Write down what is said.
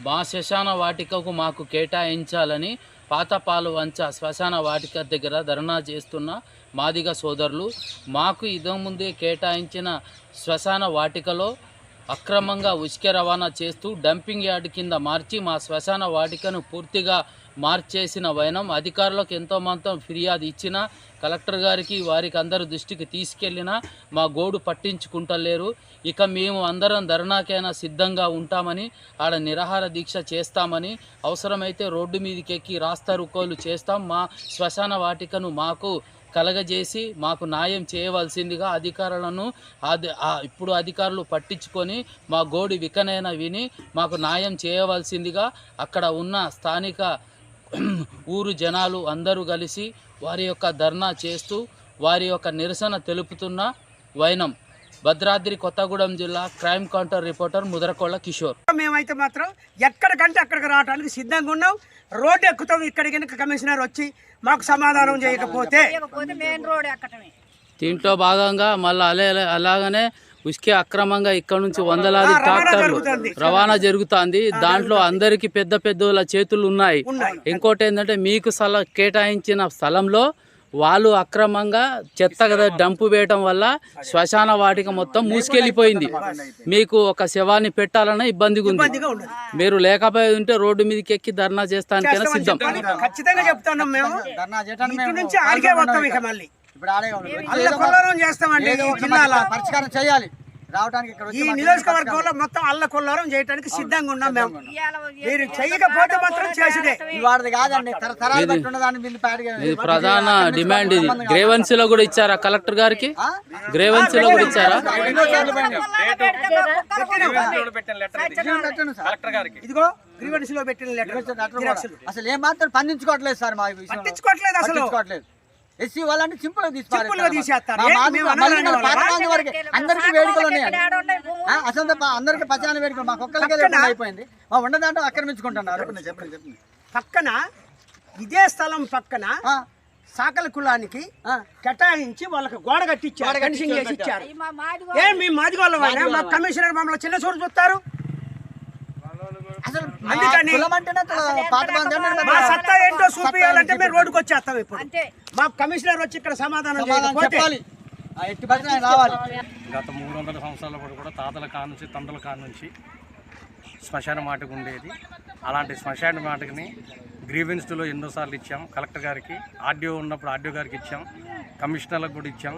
మా శ్మశాన వాటికకు మాకు కేటాయించాలని పాతపాలు వంచ శ్మశాన వాటిక దగ్గర ధర్నా చేస్తున్న మాదిగ సోదరులు మాకు ఇదముందే కేటాయించిన శ్మశాన వాటికలో అక్రమంగా ఉచిక రవాణా చేస్తూ డంపింగ్ యార్డ్ కింద మార్చి మా శ్మశాన వాటికను పూర్తిగా మార్చేసిన వైనం అధికారులకు ఎంతో మంతం ఫిర్యాదు ఇచ్చినా కలెక్టర్ గారికి వారికి అందరు దృష్టికి తీసుకెళ్ళినా మా గోడు పట్టించుకుంటలేరు. ఇక మేము అందరం ధర్నాకైనా సిద్ధంగా ఉంటామని ఆడ నిరాహార దీక్ష చేస్తామని అవసరమైతే రోడ్డు మీదకెక్కి రాస్తా రుకోలు చేస్తాం. మా శ్మశాన వాటికను మాకు కలగజేసి మాకు న్యాయం చేయవలసిందిగా అధికారులను ఇప్పుడు అధికారులు పట్టించుకొని మా గోడి వికనైనా విని మాకు న్యాయం చేయవలసిందిగా అక్కడ ఉన్న స్థానిక ఊరు జనాలు అందరూ కలిసి వారి యొక్క ధర్నా చేస్తూ వారి యొక్క నిరసన తెలుపుతున్న వైనం. భద్రాద్రి కొత్తగూడెం జిల్లా crime counter reporter Mudarakonda Kishore. మేమైతే మాత్రం ఎక్కడికంటే అక్కడికి రావడానికి సిద్ధంగా ఉన్నాం. రోడ్డు ఎక్కుతాం. ఇక్కడికి కనుక కమిషనర్ వచ్చి మాకు సమాధానం చేయకపోతే లేకపోతే మెయిన్ రోడ్ ఎక్కటమే. దీంట్లో భాగంగా మళ్ళీ అలే అలాగనే ఉస్కే అక్రమంగా ఇక్కడ నుంచి వందలాది ట్రాక్టర్లు జరుగుతుంది. రవాణా జరుగుతుంది. దాంట్లో అందరికి పెద్ద పెద్దల చేతులు ఉన్నాయి. ఉన్నాయి. ఇంకోటి ఏంటంటే మీకు స్థల కేటాయించిన స్థలంలో వాళ్ళు అక్రమంగా చెత్త కదా డంపు వేయటం వల్ల శ్మశాన వాటిక మొత్తం మూసుకెళ్ళిపోయింది. మీకు ఒక శవాన్ని పెట్టాలన్న ఇబ్బందిగా ఉంది మీరు లేకపోయి ఉంటే రోడ్డు మీదకి ఎక్కి ధర్నా చేస్తానికైనా చేస్తామని సిద్ధం. ఖచ్చితంగా చెప్తున్నాం మేము. నుంచి ఆడికే వస్తాం ఇక మళ్ళీ. ఇప్పుడు చేస్తామండి పరిష్కారం చేయాలి. రావడానికి ఇక్కడ వచ్చి ఈ నియోజకవర్గంలో మొత్తం అల్ల కొల్లారం చేయడానికి సిద్ధంగా ఉన్నాం మేము. మీరు చెయ్యకపోతే మాత్రం వాడిది కాదండి తరతరాలు ఇది ప్రధాన డిమాండ్ ఇది. గ్రేవెన్సీలో కూడా ఇచ్చారా కలెక్టర్ గారికి? గ్రేవెన్సీలో కూడా ఇచ్చారా? ఇదిగో గ్రీవెన్స్లో పెట్టిన లెటర్. అసలు ఏం మాత్రం పండించుకోవట్లేదు సార్ మా. పట్టించుకోవట్లేదు అసలు. ఎస్సీ వాళ్ళంటే సింపుల్గా తీసి సింపుల్గా తీసేస్తారు. మా ఏం మాది- మేము మళ్ళీ అనాలని మన పాత వాళ్ళ? గాంధీ వరకే అందరికీ వేడుకలు ఉన్నాయండి అసలు తప్ప అందరికీ పచాన వేడుకలు మాకు ఒక్కరికే అయిపోయింది. మా ఉండదాంట్లో ఆక్రమించుకుంటున్నారు చెప్పండి చెప్పండి పక్కన ఇదే స్థలం పక్కన ఆ, సాకల కులానికి ఆ. కేటాయించి వాళ్ళకి గోడ కట్టించారు ఫెన్సింగ్ చేసి ఇచ్చారు. మా మాది ఏం మీ మాదిగోళ్ళ వాళ్ళ? మా కమిషనర్ మమ్మల్ని చిన్న చూడు చూస్తారు. అందుకని- మా సత్తా ఏంటో చూపించాలంటే రోడ్డుకి వచ్చేస్తాం ఇప్పుడు. మా కమిషనర్ వచ్చి ఇక్కడ సమాధానం చెప్పాలి. గత మూడు వందల సంవత్సరాల పాటు కూడా తాతల కాడ నుంచి తండ్రుల కాడ నుంచి శ్మశాన మాటకు ఉండేది. అలాంటి శ్మశాన మాటకుని గ్రీవెన్స్లో ఎన్నోసార్లు ఇచ్చాం. కలెక్టర్ గారికి ఆర్డీఓ ఉన్నప్పుడు ఆర్డీఓ గారికి ఇచ్చాం. కమిషనర్లకు కూడా ఇచ్చాం.